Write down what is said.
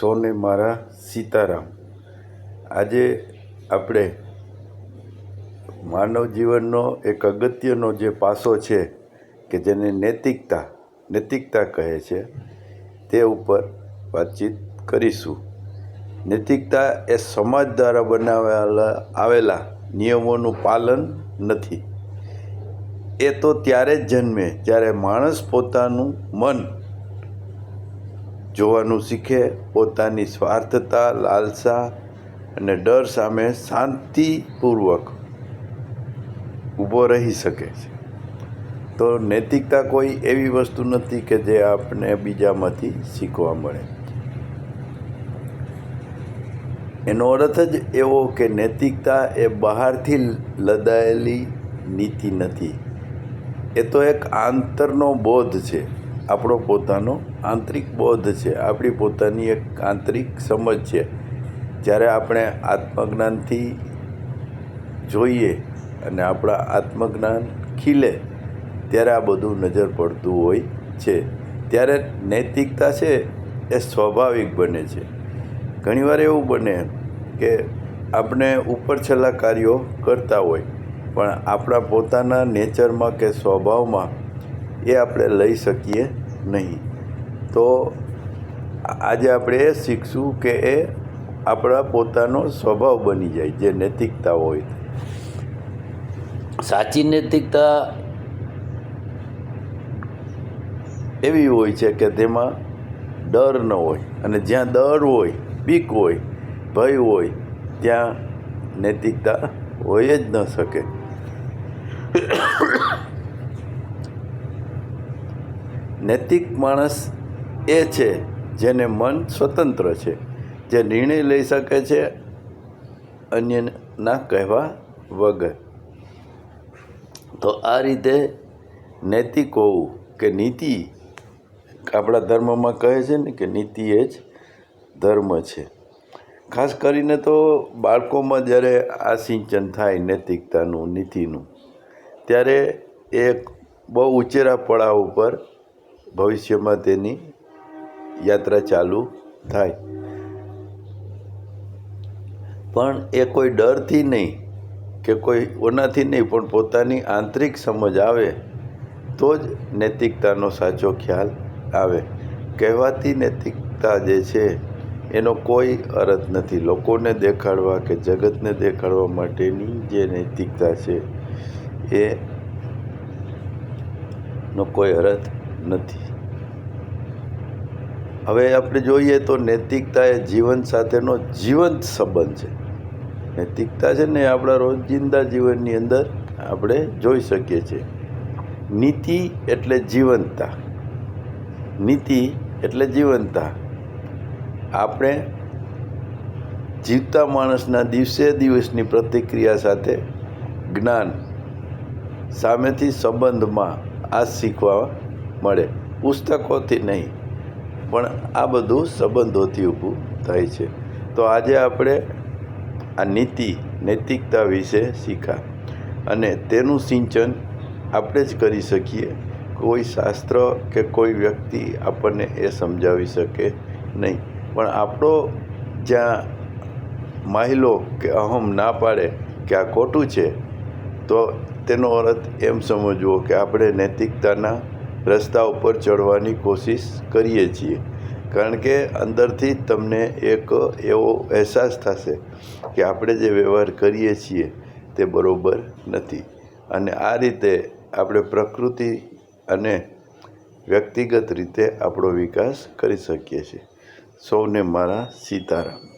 સૌને મારા સીતારામ. આજે આપણે માનવ જીવનનો એક અગત્યનો જે પાસો છે કે જેને નૈતિકતા નૈતિકતા કહે છે, તે ઉપર વાતચીત કરીશું. નૈતિકતા એ સમાજ દ્વારા બનાવેલા, આવેલા નિયમોનું પાલન નથી. એ તો ત્યારે જ જન્મે જ્યારે માણસ પોતાનું મન જોવાનું શીખે, પોતાની સ્વાર્થતા, લાલસા અને ડર સામે શાંતિપૂર્વક ઊભો રહી શકે છે. તો નૈતિકતા કોઈ એવી વસ્તુ નથી કે જે આપણે બીજામાંથી શીખવા મળે. એનો અર્થ જ એવો કે નૈતિકતા એ બહારથી લદાયેલી નીતિ નથી. એ તો એક આંતરનો બોધ છે. આપણો પોતાનો આંતરિક બોધ છે. આપણી પોતાની એક આંતરિક સમજ છે. જ્યારે આપણે આત્મજ્ઞાનથી જોઈએ અને આપણા આત્મજ્ઞાન ખીલે, ત્યારે આ બધું નજર પડતું હોય છે. ત્યારે નૈતિકતા છે એ સ્વાભાવિક બને છે. ઘણીવાર એવું બને કે આપણે ઉપર છેલ્લા કાર્યો કરતા હોય, પણ આપણા પોતાના નેચરમાં કે સ્વભાવમાં એ આપણે લઈ શકીએ નહીં. તો આજે આપણે એ શીખશું કે એ આપણા પોતાનો સ્વભાવ બની જાય જે નૈતિકતા હોય. સાચી નૈતિકતા એવી હોય છે કે તેમાં ડર ન હોય અને જ્યાં ડર હોય બીક હોય ભય હોય ત્યાં નૈતિકતા હોય જ ન શકે. નૈતિક માણસ એ છે જેને મન સ્વતંત્ર છે. જે નિર્ણય લઈ શકે છે અન્યના કહેવા વગર. તો આ રીતે નૈતિક હોવું કે નીતિ, આપણા ધર્મમાં કહે છે ને કે નીતિ એ જ ધર્મ છે. ખાસ કરીને તો બાળકોમાં જ્યારે આ સિંચન થાય નૈતિકતાનું, નીતિનું, ત્યારે એ બહુ ઉચેરા પડાવ ઉપર ભવિષ્યમાં તેની યાત્રા ચાલુ થાય. પણ એ કોઈ ડરથી નહીં કે કોઈ ઓનાથી નહીં, પણ પોતાની આંતરિક સમજ આવે, તો જ નૈતિકતાનો સાચો ખ્યાલ આવે. કહેવાતી નૈતિકતા જે છે, એનો કોઈ અર્થ નથી. લોકોને દેખાડવા કે જગતને દેખાડવા માટેની જે નૈતિકતા છે, એ નો કોઈ અર્થ નથી. હવે આપણે જોઈએ તો નૈતિકતા એ જીવન સાથેનો જીવંત સંબંધ છે. નૈતિકતા છે ને આપણા રોજિંદા જીવનની અંદર આપણે જોઈ શકીએ છીએ. નીતિ એટલે જીવંતતા નીતિ એટલે જીવંતતા આપણે જીવતા માણસના દિવસે દિવસની પ્રતિક્રિયા સાથે જ્ઞાન સામેથી સંબંધમાં આ શીખવા મળે. પુસ્તકોથી નહીં, પણ આ બધું સંબંધોથી ઊભું થાય છે. તો આજે આપણે આ નીતિ, નૈતિકતા વિશે શીખા. અને તેનું સિંચન આપણે જ કરી શકીએ. કોઈ શાસ્ત્ર કે કોઈ વ્યક્તિ આપણને એ સમજાવી શકે નહીં. પણ આપણો જ્યાં માહિલો કે અહમ ના પાડે કે આ ખોટું છે, તો તેનો અર્થ એમ સમજવો કે આપણે નૈતિકતાના રસ્તા ઉપર ચડવાની કોશિશ કરીએ છીએ. કારણ કે અંદરથી તમને એક એવો અહેસાસ થશે કે આપણે જે વ્યવહાર કરીએ છીએ તે બરાબર નથી. અને આ રીતે આપણે પ્રકૃતિ અને વ્યક્તિગત રીતે આપણો વિકાસ કરી શકીએ છીએ. સૌને મારા સીતારામ.